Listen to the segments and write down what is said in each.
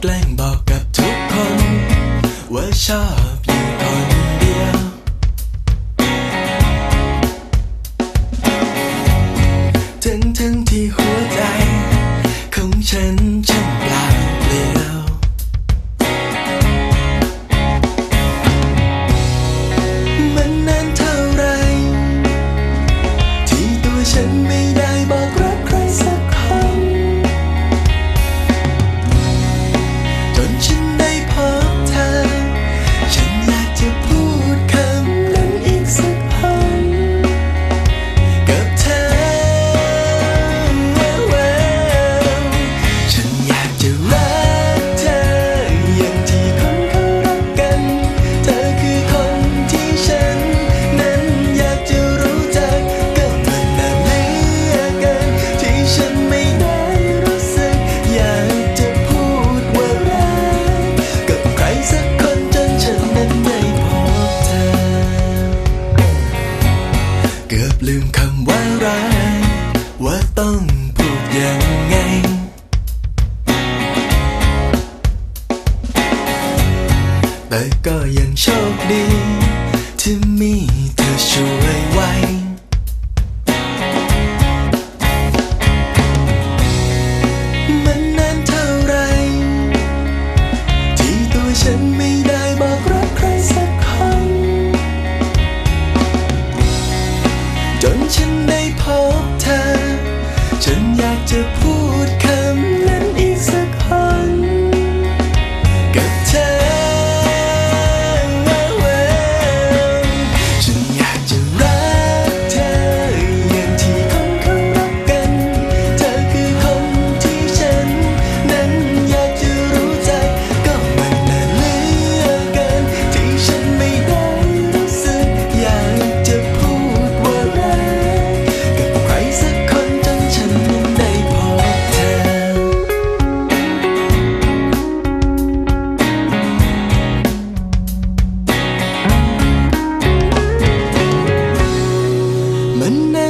แกล้งบอกกับทุกคน ว่าชอบอยู่คนเดียว ถึงทั้งที่หัวใจของฉัน ว่าต้องพูดยังไง แต่ก็ยังโชคดี ที่มีเธอช่วยไว้ มันนานเท่าไร ที่ตัวฉัน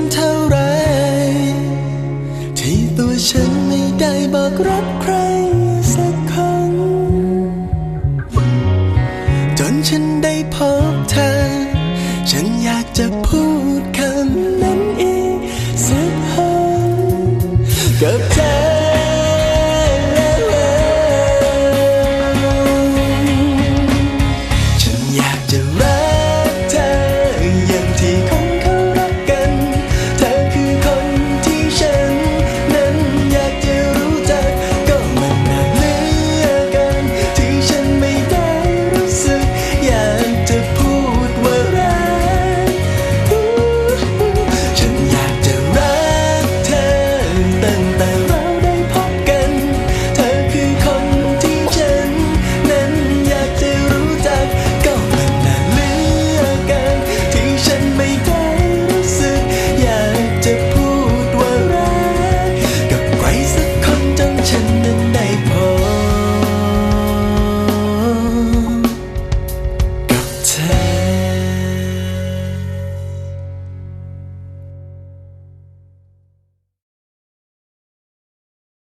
นเท่าไร